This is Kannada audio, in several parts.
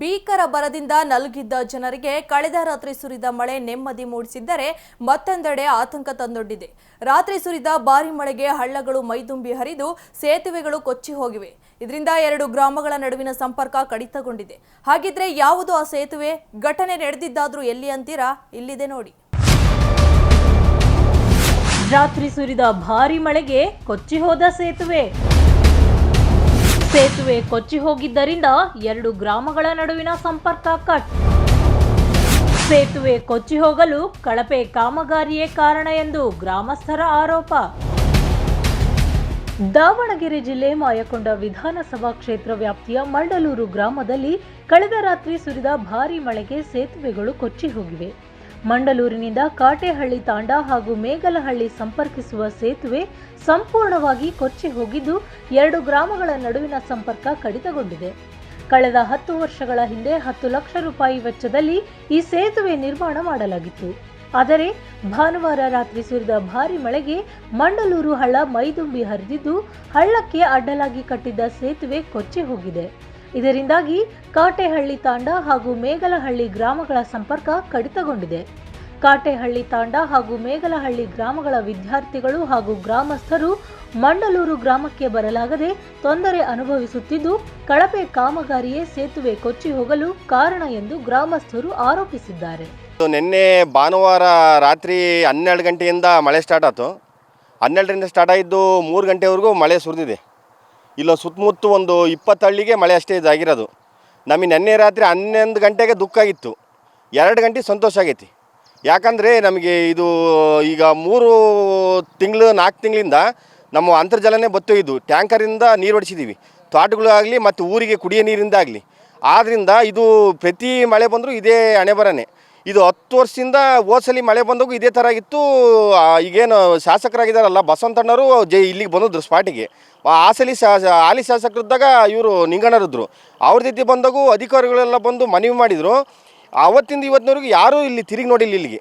ಭೀಕರ ಬರದಿಂದ ನಲುಗಿದ್ದ ಜನರಿಗೆ ಕಳೆದ ರಾತ್ರಿ ಸುರಿದ ಮಳೆ ನೆಮ್ಮದಿ ಮೂಡಿಸಿದ್ದರೆ ಮತ್ತೊಂದೆಡೆ ಆತಂಕ ತಂದೊಡ್ಡಿದೆ. ರಾತ್ರಿ ಸುರಿದ ಭಾರಿ ಮಳೆಗೆ ಹಳ್ಳಗಳು ಮೈದುಂಬಿ ಹರಿದು ಸೇತುವೆಗಳು ಕೊಚ್ಚಿ ಹೋಗಿವೆ. ಇದರಿಂದ ಎರಡು ಗ್ರಾಮಗಳ ನಡುವಿನ ಸಂಪರ್ಕ ಕಡಿತಗೊಂಡಿದೆ. ಹಾಗಿದ್ರೆ ಯಾವುದು ಆ ಸೇತುವೆ? ಘಟನೆ ನಡೆದಿದ್ದಾದ್ರೂ ಎಲ್ಲಿ ಅಂತೀರಾ? ಇಲ್ಲಿದೆ ನೋಡಿ. ರಾತ್ರಿ ಸುರಿದ ಭಾರಿ ಮಳೆಗೆ ಕೊಚ್ಚಿ ಹೋದ ಸೇತುವೆ. ಸೇತುವೆ ಕೊಚ್ಚಿ ಹೋಗಿದ್ದರಿಂದ ಎರಡು ಗ್ರಾಮಗಳ ನಡುವಿನ ಸಂಪರ್ಕ ಕಟ್. ಸೇತುವೆ ಕೊಚ್ಚಿ ಹೋಗಲು ಕಳಪೆ ಕಾಮಗಾರಿಯೇ ಕಾರಣ ಎಂದು ಗ್ರಾಮಸ್ಥರ ಆರೋಪ. ದಾವಣಗೆರೆ ಜಿಲ್ಲೆ ಮಾಯಕೊಂಡ ವಿಧಾನಸಭಾ ಕ್ಷೇತ್ರ ವ್ಯಾಪ್ತಿಯ ಮಂಡಲೂರು ಗ್ರಾಮದಲ್ಲಿ ಕಳೆದ ರಾತ್ರಿ ಸುರಿದ ಭಾರೀ ಮಳೆಗೆ ಸೇತುವೆಗಳು ಕೊಚ್ಚಿ ಹೋಗಿವೆ. ಮಂಡಲೂರಿನಿಂದ ಕಾಟೇಹಳ್ಳಿ ತಾಂಡ ಹಾಗೂ ಮೇಗಲಹಳ್ಳಿ ಸಂಪರ್ಕಿಸುವ ಸೇತುವೆ ಸಂಪೂರ್ಣವಾಗಿ ಕೊಚ್ಚಿ ಹೋಗಿದ್ದು ಎರಡು ಗ್ರಾಮಗಳ ನಡುವಿನ ಸಂಪರ್ಕ ಕಡಿತಗೊಂಡಿದೆ. ಕಳೆದ ಹತ್ತು ವರ್ಷಗಳ ಹಿಂದೆ ಹತ್ತು ಲಕ್ಷ ರೂಪಾಯಿ ವೆಚ್ಚದಲ್ಲಿ ಈ ಸೇತುವೆ ನಿರ್ಮಾಣ ಮಾಡಲಾಗಿತ್ತು. ಆದರೆ ಭಾನುವಾರ ರಾತ್ರಿ ಸುರಿದ ಭಾರಿ ಮಳೆಗೆ ಮಂಡಲೂರು ಹಳ್ಳ ಮೈದುಂಬಿ ಹರಿದಿದ್ದು ಹಳ್ಳಕ್ಕೆ ಅಡ್ಡಲಾಗಿ ಕಟ್ಟಿದ್ದ ಸೇತುವೆ ಕೊಚ್ಚಿ ಹೋಗಿದೆ. ಇದರಿಂದಾಗಿ ಕಾಟೆಹಳ್ಳಿ ತಾಂಡ ಹಾಗೂ ಮೇಗಲಹಳ್ಳಿ ಗ್ರಾಮಗಳ ಸಂಪರ್ಕ ಕಡಿತಗೊಂಡಿದೆ. ಕಾಟೆಹಳ್ಳಿ ತಾಂಡ ಹಾಗೂ ಮೇಗಲಹಳ್ಳಿ ಗ್ರಾಮಗಳ ವಿದ್ಯಾರ್ಥಿಗಳು ಹಾಗೂ ಗ್ರಾಮಸ್ಥರು ಮಂಡಲೂರು ಗ್ರಾಮಕ್ಕೆ ಬರಲಾಗದೆ ತೊಂದರೆ ಅನುಭವಿಸುತ್ತಿದ್ದು, ಕಳಪೆ ಕಾಮಗಾರಿಯೇ ಸೇತುವೆ ಕೊಚ್ಚಿ ಹೋಗಲು ಕಾರಣ ಎಂದು ಗ್ರಾಮಸ್ಥರು ಆರೋಪಿಸಿದ್ದಾರೆ. ನಿನ್ನೆ ಭಾನುವಾರ ರಾತ್ರಿ ಹನ್ನೆರಡು ಗಂಟೆಯಿಂದ ಮಳೆ ಸ್ಟಾರ್ಟ್ ಆಯಿತು. ಹನ್ನೆರಡರಿಂದ ಸ್ಟಾರ್ಟ್ ಆಗಿದ್ದು ಮೂರು ಗಂಟೆವರೆಗೂ ಮಳೆ ಸುರಿದಿದೆ. ಇಲ್ಲೊಂದು ಸುತ್ತಮುತ್ತ ಒಂದು ಇಪ್ಪತ್ತು ಹಳ್ಳಿಗೆ ಮಳೆ ಅಷ್ಟೇ ಇದಾಗಿರೋದು. ನಮಗೆ ನೆನ್ನೆ ರಾತ್ರಿ ಹನ್ನೊಂದು ಗಂಟೆಗೆ ದುಃಖ ಆಗಿತ್ತು ಎರಡು ಗಂಟೆ ಸಂತೋಷ ಆಗೈತಿ. ಯಾಕಂದರೆ ನಮಗೆ ಇದು ಈಗ ಮೂರು ತಿಂಗಳು, ನಾಲ್ಕು ತಿಂಗಳಿಂದ ನಮ್ಮ ಅಂತರ್ಜಲನೇ ಬತ್ತೋಯ್ದು, ಟ್ಯಾಂಕರಿಂದ ನೀರು ಹೊಡಿಸಿದ್ದೀವಿ ತೋಟಗಳಾಗಲಿ ಮತ್ತು ಊರಿಗೆ ಕುಡಿಯೋ ನೀರಿಂದ ಆಗಲಿ. ಆದ್ದರಿಂದ ಇದು ಪ್ರತಿ ಮಳೆ ಬಂದರೂ ಇದೇ ಹಣೆ ಬರನೇ ಇದು ಹತ್ತು ವರ್ಷದಿಂದ ಹೋದ್ಸಲಿ ಮಳೆ ಬಂದಾಗ ಇದೇ ಥರ ಆಗಿತ್ತು ಈಗೇನು ಶಾಸಕರಾಗಿದ್ದಾರಲ್ಲ ಬಸವಂತಣ್ಣವರು ಜೆ ಇಲ್ಲಿಗೆ ಬಂದಿದ್ರು ಸ್ಪಾಟಿಗೆ. ಆ ಸಲಿ ಶಾ ಹಾಲಿ ಶಾಸಕರಿದ್ದಾಗ ಇವರು ನಿಂಗಣರಿದ್ರು ಅವ್ರ ಜೊತೆ ಬಂದಾಗೂ ಅಧಿಕಾರಿಗಳೆಲ್ಲ ಬಂದು ಮನವಿ ಮಾಡಿದರು. ಅವತ್ತಿಂದ ಇವತ್ತಿನವರೆಗೂ ಯಾರೂ ಇಲ್ಲಿ ತಿರುಗಿ ನೋಡಿಲ್ಲ ಇಲ್ಲಿಗೆ.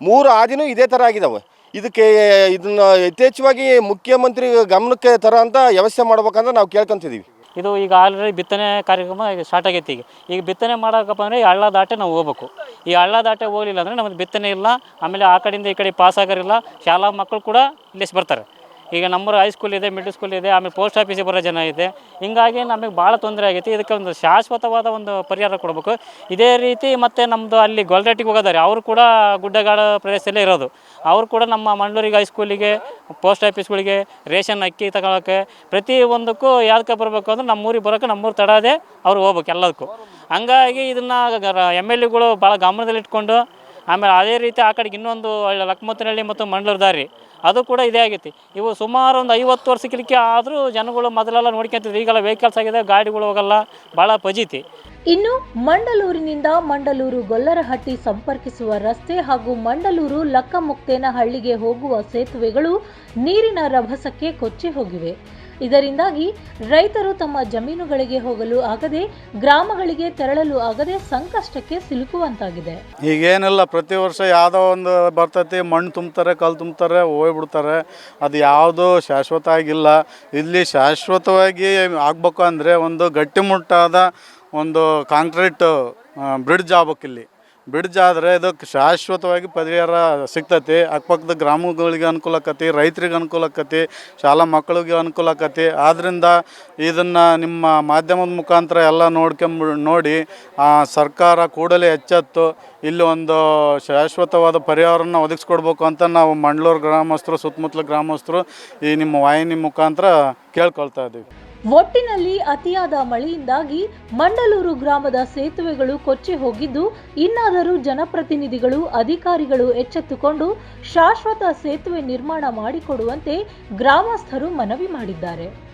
ಮೂರು ಆದಿನೂ ಇದೇ ಥರ ಆಗಿದ್ದಾವೆ ಇದಕ್ಕೆ, ಇದನ್ನು ಯಥೇಚ್ಛವಾಗಿ ಮುಖ್ಯಮಂತ್ರಿ ಗಮನಕ್ಕೆ ತರೋ ಅಂತ ವ್ಯವಸ್ಥೆ ಮಾಡ್ಬೇಕಂತ ನಾವು ಕೇಳ್ಕೊಂತಿದ್ದೀವಿ. ಇದು ಈಗ ಆಲ್ರೆಡಿ ಬಿತ್ತನೆ ಕಾರ್ಯಕ್ರಮ ಸ್ಟಾರ್ಟ್ ಆಗೈತಿ ಈಗ. ಈಗ ಬಿತ್ತನೆ ಮಾಡೋಕಪ್ಪ ಅಂದರೆ ಈ ಹಳ್ಳ ದಾಟೆ ನಾವು ಹೋಗ್ಬೇಕು. ಈ ಹಳ್ಳ ದಾಟೆ ಹೋಗಲಿಲ್ಲ ಅಂದರೆ ನಮ್ಮದು ಬಿತ್ತನೆ ಇಲ್ಲ, ಆಮೇಲೆ ಆ ಕಡೆಯಿಂದ ಈ ಕಡೆ ಪಾಸ್ ಆಗೋರಿಲ್ಲ, ಶಾಲಾ ಮಕ್ಕಳು ಕೂಡ ಇಲ್ಲಿ ಬರ್ತಾರೆ. ಈಗ ನಮ್ಮೂರು ಹೈಸ್ಕೂಲ್ ಇದೆ ಮಿಡ್ಲ್ ಸ್ಕೂಲ್ ಇದೆ, ಆಮೇಲೆ ಪೋಸ್ಟ್ ಆಫೀಸಿಗೆ ಬರೋ ಜನ ಇದೆ. ಹಿಂಗಾಗಿ ನಮಗೆ ಭಾಳ ತೊಂದರೆ ಆಗೈತಿ. ಇದಕ್ಕೆ ಒಂದು ಶಾಶ್ವತವಾದ ಒಂದು ಪರಿಹಾರ ಕೊಡಬೇಕು. ಇದೇ ರೀತಿ ಮತ್ತು ನಮ್ಮದು ಅಲ್ಲಿ ಗೊಲ್ರಟ್ಟಿಗೆ ಹೋಗೋದಾರೆ ಅವರು ಕೂಡ ಗುಡ್ಡಗಾಡು ಪ್ರದೇಶದಲ್ಲೇ ಇರೋದು. ಅವರು ಕೂಡ ನಮ್ಮ ಮಂಡೂರಿಗೆ ಹೈಸ್ಕೂಲಿಗೆ ಪೋಸ್ಟ್ ಆಫೀಸ್ಗಳಿಗೆ ರೇಷನ್ ಅಕ್ಕಿ ತಗೊಳಕ್ಕೆ ಪ್ರತಿ ಒಂದಕ್ಕೂ ಯಾವ್ದಕ್ಕೆ ಬರಬೇಕು ಅಂದ್ರೆ ನಮ್ಮೂರಿಗೆ ಬರೋಕ್ಕೆ ನಮ್ಮೂರು ತಡದೇ ಅವ್ರು ಹೋಗ್ಬೇಕು ಎಲ್ಲದಕ್ಕೂ. ಹಂಗಾಗಿ ಇದನ್ನು ಎಂ ಎಲ್ ಎಗಳು ಭಾಳ ಗಮನದಲ್ಲಿಟ್ಕೊಂಡು ಆಮೇಲೆ ಅದೇ ರೀತಿ ಆ ಕಡೆಗೆ ಇನ್ನೊಂದು ಹಳ್ಳಿ ಲಕ್ಮತ್ತನಹಳ್ಳಿ ಮತ್ತು ಮಂಡ್ಲೂರು ದಾರಿ. ಅದು ಕೂಡ ಇದೇ ಆಗೈತಿ. ಇವು ಸುಮಾರು ಒಂದು ಐವತ್ತು ವರ್ಷಕ್ಕೆ ಆದರೂ ಜನಗಳು ಮೊದಲೆಲ್ಲ ನೋಡ್ಕೊಂತಿದ್ರು, ಈಗೆಲ್ಲ ವೆಹಿಕಲ್ಸ್ ಆಗಿದೆ, ಗಾಡಿಗಳು ಹೋಗಲ್ಲ, ಭಾಳ ಪಜಿತಿ. ಇನ್ನು ಮಂಡಲೂರಿನಿಂದ ಮಂಡಲೂರು ಗೊಲ್ಲರಹಟ್ಟಿ ಸಂಪರ್ಕಿಸುವ ರಸ್ತೆ ಹಾಗೂ ಮಂಡಲೂರು ಲಕ್ಕಮುಕ್ತೇನ ಹಳ್ಳಿಗೆ ಹೋಗುವ ಸೇತುವೆಗಳು ನೀರಿನ ರಭಸಕ್ಕೆ ಕೊಚ್ಚಿ ಹೋಗಿವೆ. ಇದರಿಂದಾಗಿ ರೈತರು ತಮ್ಮ ಜಮೀನುಗಳಿಗೆ ಹೋಗಲು ಆಗದೆ ಗ್ರಾಮಗಳಿಗೆ ತೆರಳಲು ಆಗದೆ ಸಂಕಷ್ಟಕ್ಕೆ ಸಿಲುಕುವಂತಾಗಿದೆ. ಈಗೇನಿಲ್ಲ, ಪ್ರತಿ ವರ್ಷ ಯಾವುದೋ ಒಂದು ಬರ್ತೈತಿ, ಮಣ್ಣು ತುಂಬ್ತಾರೆ, ಕಲ್ಲು ತುಂಬ್ತಾರೆ, ಹೋಗ್ಬಿಡ್ತಾರೆ. ಅದು ಯಾವುದು ಶಾಶ್ವತ ಆಗಿಲ್ಲ. ಇಲ್ಲಿ ಶಾಶ್ವತವಾಗಿ ಆಗಬೇಕು ಅಂದರೆ ಒಂದು ಗಟ್ಟಿಮುಟ್ಟಾದ ಒಂದು ಕಾಂಕ್ರೀಟ್ ಬ್ರಿಡ್ಜ್ ಆಗ್ಬೇಕಿಲ್ಲಿ. ಬ್ರಿಡ್ಜ್ ಆದರೆ ಇದಕ್ಕೆ ಶಾಶ್ವತವಾಗಿ ಪರಿಹಾರ ಸಿಗ್ತೈತಿ. ಅಕ್ಕಪಕ್ಕದ ಗ್ರಾಮಗಳಿಗೆ ಅನುಕೂಲ ಆಕತಿ ರೈತರಿಗೆ ಅನುಕೂಲ ಆಕತಿ ಶಾಲಾ ಮಕ್ಕಳಿಗೆ ಅನುಕೂಲ ಆಕತಿ ಆದ್ದರಿಂದ ಇದನ್ನು ನಿಮ್ಮ ಮಾಧ್ಯಮದ ಮುಖಾಂತರ ಎಲ್ಲ ನೋಡ್ಕೊಂಬ ನೋಡಿ ಆ, ಸರ್ಕಾರ ಕೂಡಲೇ ಎಚ್ಚೆತ್ತು ಇಲ್ಲಿ ಒಂದು ಶಾಶ್ವತವಾದ ಪರಿಹಾರನ ಒದಗಿಸ್ಕೊಡ್ಬೇಕು ಅಂತ ನಾವು ಮಂಡ್ಲೂರು ಗ್ರಾಮಸ್ಥರು ಸುತ್ತಮುತ್ತಲ ಗ್ರಾಮಸ್ಥರು ಈ ನಿಮ್ಮ ವಾಹಿನಿ ಮುಖಾಂತರ ಕೇಳ್ಕೊಳ್ತಾ ಇದ್ದೀವಿ. ಒಟ್ಟಿನಲ್ಲಿ ಅತಿಯಾದ ಮಳೆಯಿಂದಾಗಿ ಮಂಡಲೂರು ಗ್ರಾಮದ ಸೇತುವೆಗಳು ಕೊಚ್ಚಿ ಹೋಗಿದ್ದು, ಇನ್ನಾದರೂ ಜನಪ್ರತಿನಿಧಿಗಳು, ಅಧಿಕಾರಿಗಳು ಎಚ್ಚೆತ್ತುಕೊಂಡು ಶಾಶ್ವತ ಸೇತುವೆ ನಿರ್ಮಾಣ ಮಾಡಿಕೊಡುವಂತೆ ಗ್ರಾಮಸ್ಥರು ಮನವಿ ಮಾಡಿದ್ದಾರೆ.